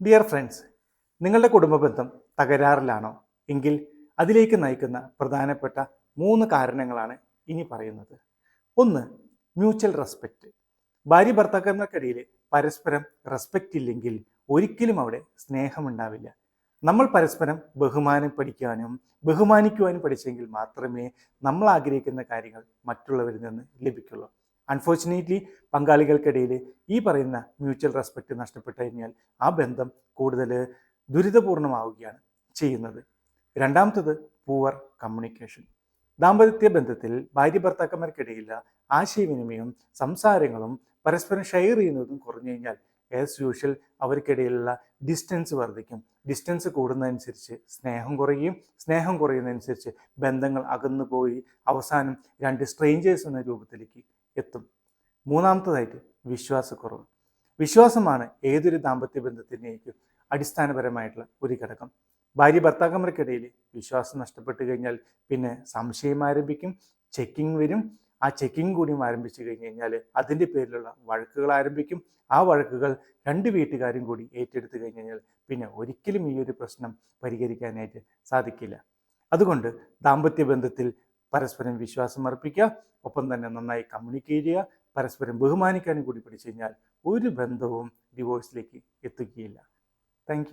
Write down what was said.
Dear friends നിങ്ങളുടെ കുടുംബബന്ധം തകരാറിലാണോ? എങ്കിൽ അതിലേക്ക് നയിക്കുന്ന പ്രധാനപ്പെട്ട മൂന്ന് കാരണങ്ങളാണ് ഇനി പറയുന്നത്. ഒന്ന് മ്യൂച്വൽ റെസ്പെക്റ്റ് ഭാര്യ ഭർത്താക്കന്മാർക്കിടയിൽ പരസ്പരം റെസ്പെക്റ്റ് ഇല്ലെങ്കിൽ ഒരിക്കലും അവിടെ സ്നേഹമുണ്ടാവില്ല. നമ്മൾ പരസ്പരം ബഹുമാനം പഠിക്കാനും ബഹുമാനിക്കുവാനും പഠിച്ചെങ്കിൽ മാത്രമേ നമ്മൾ ആഗ്രഹിക്കുന്ന കാര്യങ്ങൾ മറ്റുള്ളവരിൽ നിന്ന് ലഭിക്കുള്ളൂ. അൺഫോർച്ചുനേറ്റ്ലി പങ്കാളികൾക്കിടയിൽ ഈ പറയുന്ന മ്യൂച്വൽ റെസ്പെക്റ്റ് നഷ്ടപ്പെട്ടു കഴിഞ്ഞാൽ ആ ബന്ധം കൂടുതൽ ദുരിതപൂർണമാവുകയാണ് ചെയ്യുന്നത്. രണ്ടാമത്തത് പൂവർ കമ്മ്യൂണിക്കേഷൻ ദാമ്പത്യ ബന്ധത്തിൽ ഭാര്യ ഭർത്താക്കന്മാർക്കിടയിൽ ആശയവിനിമയവും സംസാരങ്ങളും പരസ്പരം ഷെയർ ചെയ്യുന്നതും കുറഞ്ഞു കഴിഞ്ഞാൽ ആസ് യൂഷ്വൽ അവർക്കിടയിലുള്ള ഡിസ്റ്റൻസ് വർദ്ധിക്കും. ഡിസ്റ്റൻസ് കൂടുന്നതനുസരിച്ച് സ്നേഹം കുറയുകയും സ്നേഹം കുറയുന്നതനുസരിച്ച് ബന്ധങ്ങൾ അകന്നു പോയി അവസാനം രണ്ട് സ്ട്രേഞ്ചേഴ്സ് എന്ന രൂപത്തിലേക്ക് എത്തും. മൂന്നാമത്തതായിട്ട് വിശ്വാസക്കുറവ്. വിശ്വാസമാണ് ഏതൊരു ദാമ്പത്യ ബന്ധത്തിന്റെയും അടിസ്ഥാനപരമായിട്ടുള്ള ഒരു ഘടകം. ഭാര്യ ഭർത്താക്കന്മാർക്കിടയിൽ വിശ്വാസം നഷ്ടപ്പെട്ടു കഴിഞ്ഞാൽ പിന്നെ സംശയം ആരംഭിക്കും ചെക്കിംഗ് വരും. ആ ചെക്കിംഗ് കൂടിയും ആരംഭിച്ചു കഴിഞ്ഞ് കഴിഞ്ഞാൽ അതിന്റെ പേരിലുള്ള വഴക്കുകൾ ആരംഭിക്കും. ആ വഴക്കുകൾ രണ്ട് വീട്ടുകാരും കൂടി ഏറ്റെടുത്തു കഴിഞ്ഞ് കഴിഞ്ഞാൽ പിന്നെ ഒരിക്കലും ഈ ഒരു പ്രശ്നം പരിഹരിക്കാനായിട്ട് സാധിക്കില്ല. അതുകൊണ്ട് ദാമ്പത്യ ബന്ധത്തിൽ പരസ്പരം വിശ്വാസം അർപ്പിക്കുക ഒപ്പം തന്നെ നന്നായി കമ്മ്യൂണിക്കേറ്റ് ചെയ്യുക പരസ്പരം ബഹുമാനിക്കാനും കൂടി പഠിച്ചു കഴിഞ്ഞാൽ ഒരു ബന്ധവും ഡിവോഴ്സിലേക്ക് എത്തുകയില്ല. താങ്ക്